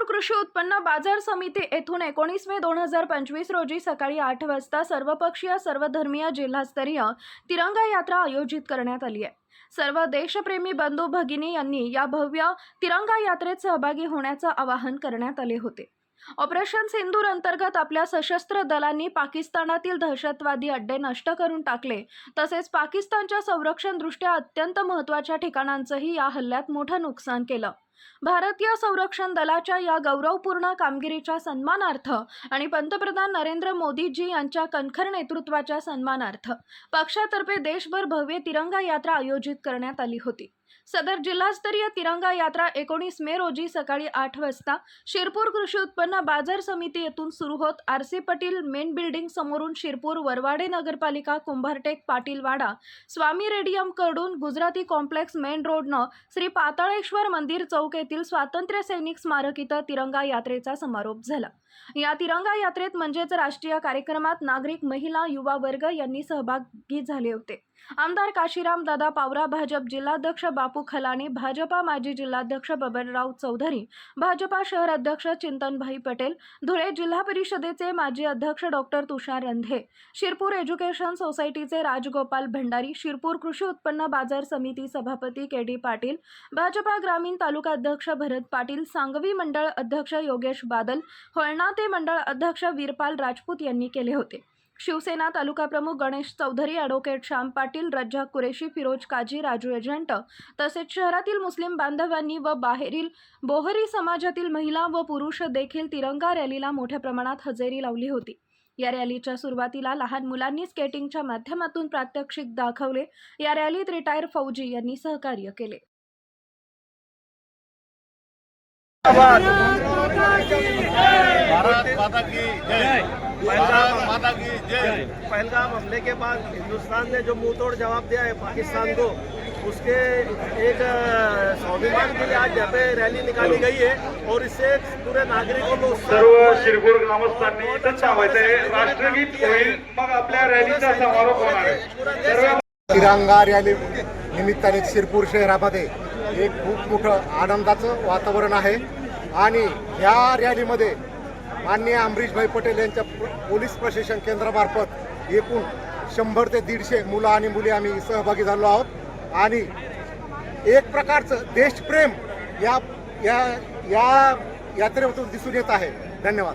शिरपूर कृषी उत्पन्न बाजार समिती येथून एकोणीस मे दोन हजार पंचवीस रोजी सकाळी आठ वाजता सर्वपक्षीय सर्वधर्मीय जिल्हास्तरीय तिरंगा यात्रा आयोजित करण्यात आली आहे. सर्व देशप्रेमी बंधू भगिनी यांनी या भव्य तिरंगा यात्रेत सहभागी होण्याचं आवाहन करण्यात आले होते. ऑपरेशन सिंदूर अंतर्गत आपल्या सशस्त्र दलांनी पाकिस्तानातील दहशतवादी अड्डे नष्ट करून टाकले. तसेच पाकिस्तानच्या संरक्षणदृष्ट्या अत्यंत महत्त्वाच्या ठिकाणांचंही या हल्ल्यात मोठं नुकसान केलं. भारतीय संरक्षण दलाच्या या गौरवपूर्ण कामगिरीच्या सन्मानार्थ आणि पंतप्रधान नरेंद्र मोदीजी यांच्या कणखर नेतृत्वाच्या सन्मानार्थ पक्षातर्फे देशभर भव्य तिरंगा यात्रा आयोजित करण्यात आली होती. सदर जिल्हास्तरीय तिरंगा यात्रा एकोणीस मे रोजी सकाळी आठ वाजता शिरपूर कृषी उत्पन्न बाजार समिती येथून सुरू होत. R C Patil main building समोरून शिरपूर वरवाडे नगरपालिका कुंभारटेक पाटीलवाडा स्वामी रेडियमकडून गुजराती कॉम्प्लेक्स मेन रोडनं श्री पाताळेश्वर मंदिर चौक येथील स्वातंत्र्य सैनिक स्मारक इथं तिरंगा यात्रेचा समारोप झाला. या तिरंगा यात्रेत म्हणजेच राष्ट्रीय कार्यक्रमात नागरिक महिला युवा वर्ग यांनी सहभागी झाले होते. आमदार काशीराम दादा पावरा भाजप जिल्हाध्यक्ष बापू खलाने भाजपा माजी जिल्हाध्यक्ष बबनराव चौधरी भाजपा शहर अध्यक्ष चिंतनभाई पटेल धुळे जिल्हा परिषदेचे माजी अध्यक्ष डॉक्टर तुषार रंधे शिरपूर एज्युकेशन सोसायटीचे राजगोपाल भंडारी शिरपूर कृषी उत्पन्न बाजार समिती सभापती के डी पाटील भाजपा ग्रामीण तालुका अध्यक्ष भरत पाटील सांगवी मंडळ अध्यक्ष योगेश बादल होळणाते मंडळ अध्यक्ष वीरपाल राजपूत यांनी केले होते. शिवसेना तालुका प्रमुख गणेश चौधरी ॲडव्होकेट श्याम पाटील रज्जा कुरेशी फिरोज काजी राजू एजंट तसेच शहरातील मुस्लिम बांधवांनी व बाहेरील बोहरी समाजातील महिला व पुरुष देखील तिरंगा रॅलीला मोठ्या प्रमाणात हजेरी लावली होती. या रॅलीच्या सुरुवातीला लहान मुलांनी स्केटिंगच्या माध्यमातून प्रात्यक्षिक दाखवले. या रॅलीत रिटायर फौजी यांनी सहकार्य केले. भारत माता की जय. पहलगाम। हमले के बाद हिंदुस्तान ने जो मुंह तोड़ जवाब दिया है पाकिस्तान को उसके एक स्वाभिमान के लिए आज यहाँ पे रैली निकाली गई है और इससे पूरे नागरिकों सर्व। शिरपूर ग्रामस्थांनी इथंच थांबायचंय राष्ट्रगीत होईल. मग आपल्या रॅलीचा समारोप होणार आहे. सर्व तिरंगा रॅली निमित्ताने शिरपूर शहरामध्ये एक खूप मोठं आनंदाचं वातावरण आहे. आणि ह्या रॅलीमध्ये माननीय अमरीशभाई पटेल यांच्या पोलीस प्रशासन केंद्रामार्फत एकूण शंभर ते दीडशे मुलं आणि मुली आम्ही सहभागी झालो आहोत. आणि एक प्रकारचं देशप्रेम या या या यात्रेतून दिसून येत आहे. धन्यवाद.